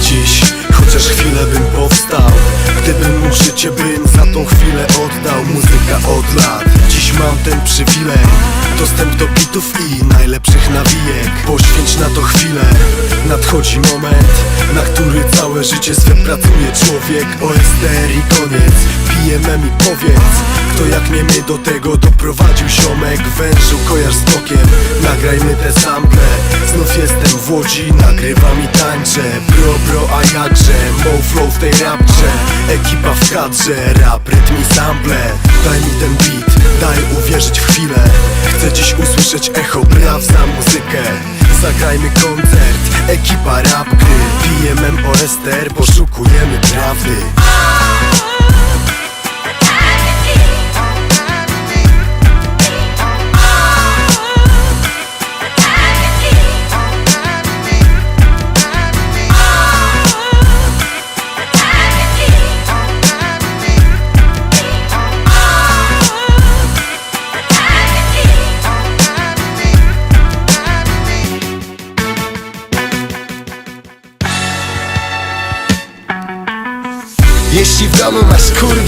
dziś Chociaż chwilę bym powstał. Gdybym mógł życie bym za tą chwilę oddał. Muzyka od lat Dziś mam ten przywilej. Dostęp do bitów i najlepszych nawijek. Poświęć na to chwilę Nadchodzi moment Na całe życie swe pracuje człowiek OSTR i koniec. Pijemy mi powiedz Kto jak nie my do tego doprowadził ziomek Wężu kojarz z tokiem Nagrajmy te sample Znów jestem w Łodzi Nagrywam i tańczę. Bro bro a jakże Mo flow w tej rapcze. Ekipa w kadrze Rap, rytm i sample. Daj mi ten beat Daj uwierzyć w chwilę. Chcę dziś usłyszeć echo braw za muzykę Zagrajmy koncert. Ekipa rap gry. Pijemy OSTR Poszukujemy prawdy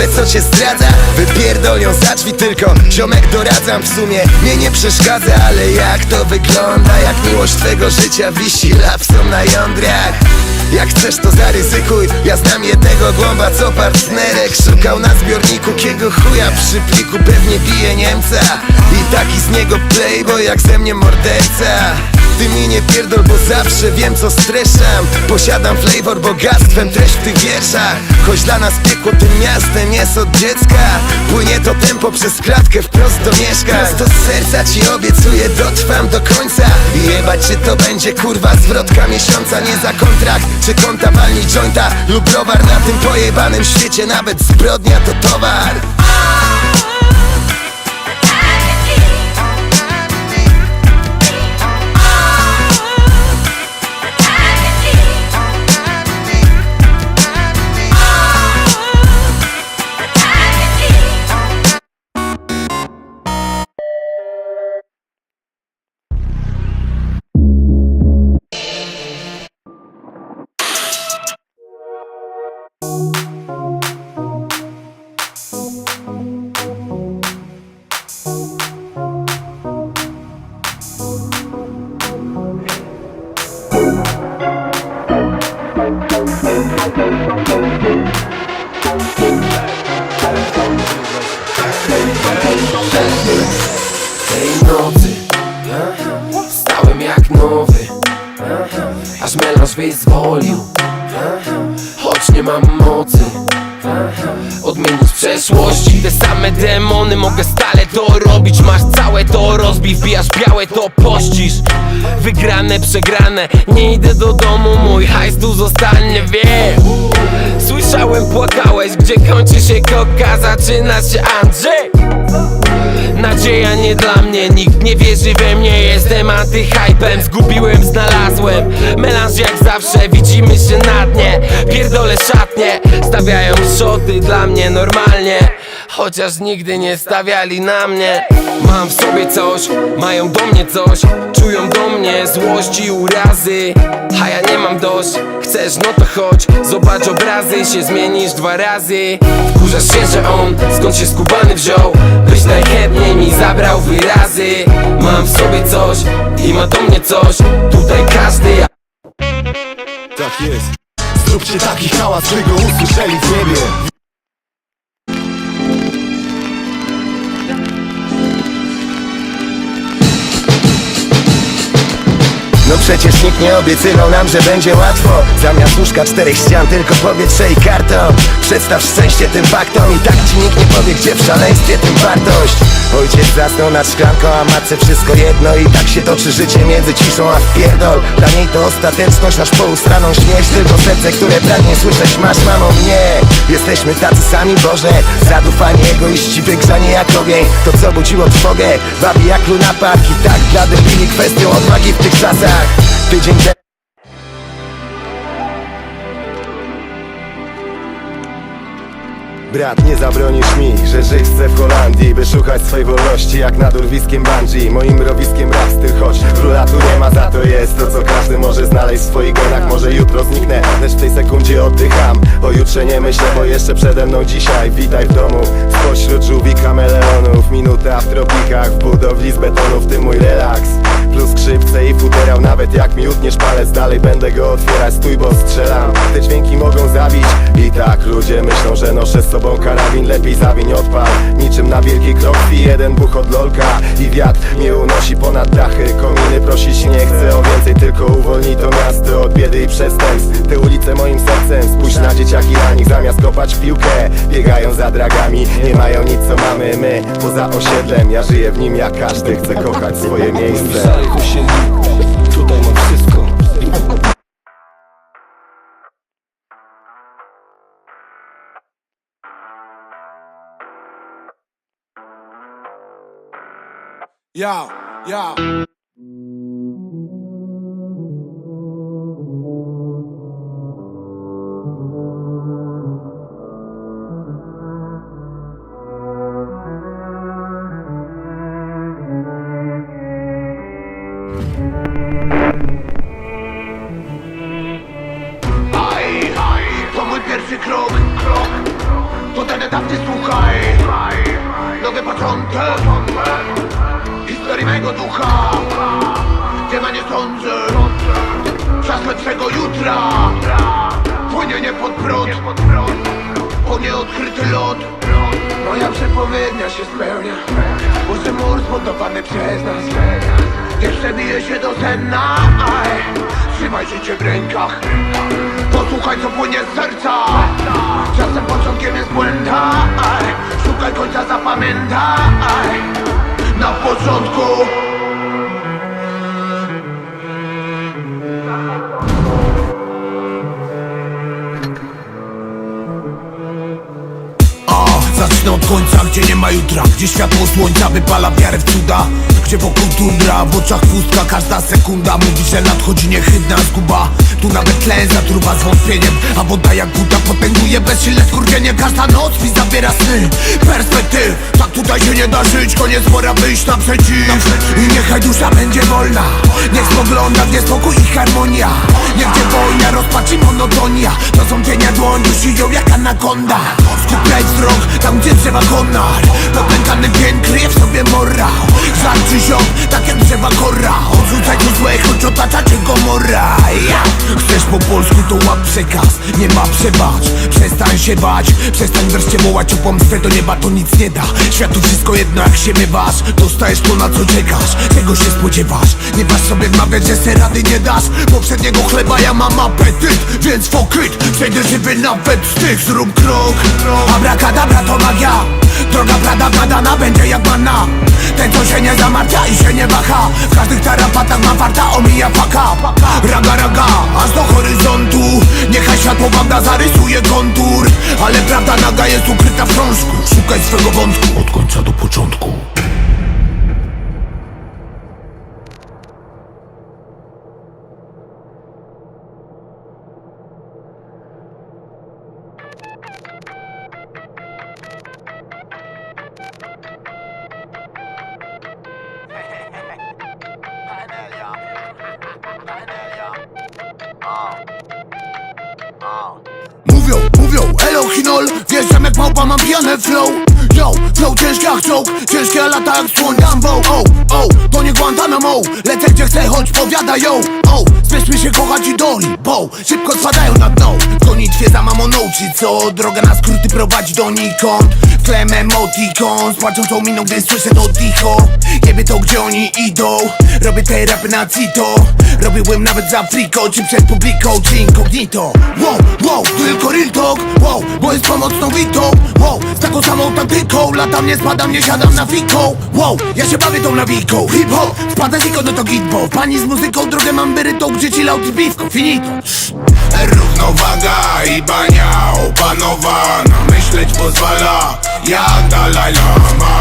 kurwę, co cię zdradza? Wypierdol ją za drzwi tylko. Ziomek doradzam w sumie. Mnie nie przeszkadza, ale jak to wygląda? Jak miłość twego życia wisi lapsą na jądrach jak chcesz to zaryzykuj. Ja znam jednego głąba co partnerek Szukał na zbiorniku. Kiego chuja Przy pliku pewnie bije Niemca. I taki z niego playboy jak ze mnie morderca. Ty mi nie pierdol, bo zawsze wiem co streszam. Posiadam flavor bogactwem, treść w tych wierszach. Choć dla nas piekło tym miastem jest od dziecka. Płynie to tempo przez klatkę wprost do mieszka. Prosto z serca ci obiecuję, dotrwam do końca. Jebać czy to będzie kurwa zwrotka miesiąca Nie za kontrakt, czy konta walni jointa Lub browar na tym pojebanym świecie Nawet zbrodnia to towar Aż Choć nie mam mocy Odmienić przeszłości. Te same demony mogę stale to robić Masz całe to rozbij, wbijasz białe to pościsz. Wygrane, przegrane Nie idę do domu, mój hajs tu zostanie, wiem. Słyszałem, płakałeś, gdzie kończy się koka Zaczyna się Andrzej Nadzieja nie dla mnie, nikt nie wierzy we mnie Jestem antyhypem, zgubiłem, znalazłem Melanż jak zawsze, widzimy się na dnie Pierdolę szatnie, stawiają szoty dla mnie normalnie Chociaż nigdy nie stawiali na mnie Mam w sobie coś, mają do mnie coś Czują do mnie złość i urazy. A ja nie mam dość Chcesz, no to chodź Zobacz obrazy, się zmienisz dwa razy. Wkurzasz się, że on skąd się skubany wziął? Byś najchętniej mi zabrał wyrazy. Mam w sobie coś i ma do mnie coś Tutaj każdy ja Tak jest. Zróbcie taki hałas, by go usłyszeli w niebie No przecież nikt nie obiecywał nam, że będzie łatwo. Zamiast łóżka czterech ścian tylko powietrze i karton Przedstaw szczęście tym faktom i tak ci nikt nie powie Gdzie w szaleństwie tym wartość. Ojciec zasnął nad szklanką, a matce wszystko jedno. I tak się toczy życie między ciszą a wpierdol Dla niej to ostateczność, nasz po usraną śmierć. Tylko serce, które pragnie słyszeć masz mamo mnie. Jesteśmy tacy sami Boże. Zadufani egoiści, wygrzani jak ogień. To co budziło trwogę, wabi jak Luna Park I tak dla debili kwestią odwagi w tych czasach Tydzień temu Brat, nie zabronisz mi, że żyć chcę w Holandii By szukać swej wolności jak nad urwiskiem bungee. Moim mrowiskiem rap styl, choć króla tu nie ma Za to jest to, co każdy może znaleźć w swoich genach. Może jutro zniknę, lecz w tej sekundzie oddycham. O jutrze nie myślę, bo jeszcze przede mną dzisiaj. Witaj w domu, spośród żółwi kameleonów. Minuta w tropikach, w budowli z betonu W tym mój relaks Plus skrzypce i futerał, nawet jak mi utniesz palec. Dalej będę go otwierać, stój bo strzelam. Te dźwięki mogą zabić. I tak ludzie myślą, że noszę z sobą karabin. Lepiej zawiń odpal, niczym na wielkiej krokwi Jeden buch od lolka. I wiatr mnie unosi ponad dachy. Kominy prosić nie chcę o więcej, tylko uwolnij to miasto Od biedy i przestępstw, te ulice moim sercem. Spójrz na dzieciaki zamiast kopać w piłkę. Biegają za dragami, nie mają nic co mamy my. Poza osiedlem, ja żyję w nim jak każdy Chcę kochać swoje miejsce. Starych osiedli, tutaj mam wszystko. Yo, yo. Początek. Historii mego ducha Gdzie ma nie sądzę Czas lepszego jutra Płynienie pod prąd. Po nieodkryty lot Moja przepowiednia się spełnia. Boże mur zbudowany przez nas. Jeszcze bije się do senna Aj, Trzymaj życie w rękach. Posłuchaj co płynie z serca. Czasem początkiem jest błęda końca zapamiętaj. Na początku. A, zacznę od końca, gdzie nie ma jutra Gdzie światło słońca wypala wiarę w cuda Gdzie wokół tundra, w oczach pustka Każda sekunda mówi, że nadchodzi niechydna zguba. Tu nawet tlen zatruwa zwątpieniem A woda jak buta potęguje bezsilne skurwienie Każda noc mi zabiera sny Perspektyw, tak tutaj się nie da żyć Koniec pora wyjść naprzeciw. I niechaj dusza będzie wolna Niech spogląda, gdzie spokój i harmonia. Niech gdzie wojna, rozpacz i monotonia. To są cienia dłoń, dusi ją jak anakonda. Skupiaj wzrok, tam gdzie trzeba konar. Popękany pień kryje w sobie morał Żarczy ziom, tak jak drzewa kora. Odrzucaj to złe, choć otacza cię gomora ja. Chcesz po polsku to łap przekaz. Nie ma przebacz, przestań się bać. Przestań wreszcie wołać o pomstę do nieba To nic nie da, światu wszystko jedno jak się mywasz Dostajesz to na co czekasz, czego się spodziewasz? Nie masz sobie wmawiać, że se rady nie dasz. Poprzedniego chleba ja mam apetyt Więc fokyt, przejdę żywy nawet z tych Zrób krok, abrakadabra to magia Droga prada gadana będzie jak manna. Ten co się nie zamartwia i się nie waha. W każdych tarapatach ma farta, omija faka. Raga raga, aż do horyzontu. Niechaj światło wam zarysuje kontur. Ale prawda naga jest ukryta w krążku. Szukaj swego wątku. Od końca do początku chinol. Wjeżdżam jak małpa, mam pijane flow. Yo, flow ciężki jak czołg. Ciężkie lata jak słoń. Dumbo Oh, oh, to nie Guantanamo. Lecę gdzie chcę, choć powiada yo Oh, spieszmy się kochać i doli Bo, szybko spadają na dno. W gonitwie za mamoną, czy co? Droga na skróty prowadzi donikąd W tlem emotikon Z płaczącą miną, gdy słyszę to dicho Jebie to, gdzie oni idą. Robię te rapy na cito Robiłem nawet za friko Czy przed publiką, czy incognito. Wow, wow, tylko real talk. Wow, bo jest pomocną witą. Wow, z taką samą taktyką. Latam, nie spadam, nie siadam na fiką. Wow, ja się bawię tą nawiką. Hip-hop, wpada z no to gitbo Pani z muzyką, drogę mam wyrytą Gdzie ci piwko, finito. Równowaga i bania opanowana. Myśleć pozwala jak Dalaj Lama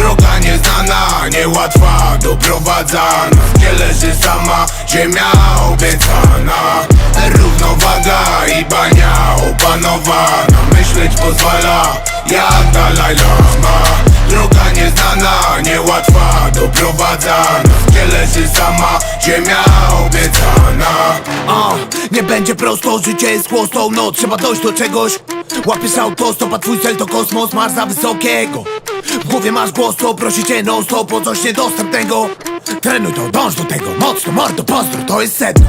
Droga nieznana, niełatwa, doprowadzana. Gdzie leży sama ziemia obiecana Równowaga i bania opanowana. Myśleć pozwala Jak Dalaj Lama. Droga nieznana, niełatwa Doprowadza nas, gdzie leży sama Ziemia obiecana. A, Nie będzie prosto, życie jest chłostą No, trzeba dojść do czegoś. Łapiesz autostop, a twój cel to kosmos. Masz za wysokiego W głowie masz głos, co prosi cię non stop O coś niedostępnego. Trenuj to, dąż do tego Mocno, mordo, pozdro, to jest sedno.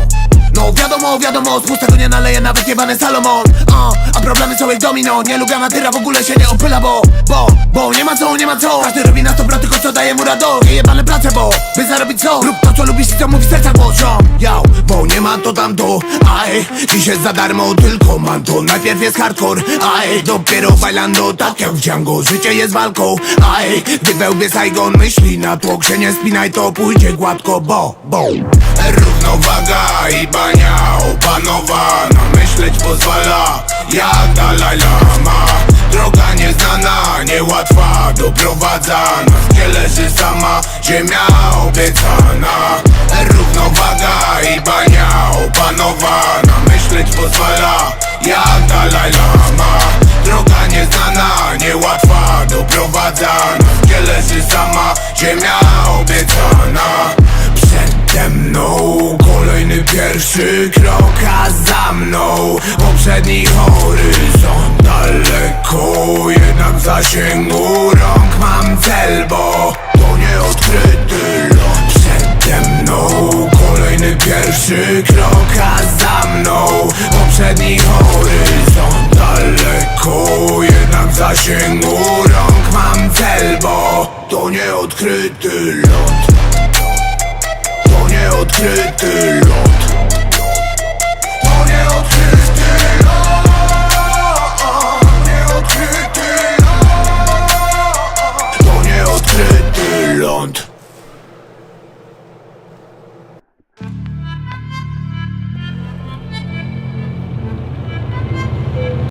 No wiadomo, wiadomo, z pustego nie naleje nawet jebany Salomon. A, a problemy jak domino, nie lubiana tyra w ogóle się nie opyla, bo Bo, bo nie ma co, nie ma co. Każdy robi na 100 tylko co daje mu radość. Nie jebane prace, bo by zarobić co? To co lubisz i co mówi serca głos Yo, bo nie ma to tam to Aj, dziś jest za darmo, tylko mam to Najpierw jest hardcore, aj Dopiero bailando, tak jak w Django. Życie jest walką, aj Gdy wełbie Saigon myśli na tłok się nie spinaj, to pójdzie gładko, bo, bo. Równowaga i bania opanowana Myśleć pozwala jak Dalaj Lama. Droga nieznana, niełatwa Doprowadza nas, gdzie leży sama Ziemia obiecana. Równowaga i bania opanowana. Myśleć pozwala jak Dalaj Lama. Droga nieznana, niełatwa Doprowadza nas, gdzie leży sama Ziemia obiecana ze mną. Kolejny pierwszy krok, a za mną. Poprzedni horyzont daleko Jednak w zasięgu rąk mam cel, bo To nieodkryty ląd przede mną Kolejny pierwszy krok, a za mną Poprzedni horyzont daleko Jednak w zasięgu rąk mam cel, bo To nieodkryty ląd Nieodkryty lot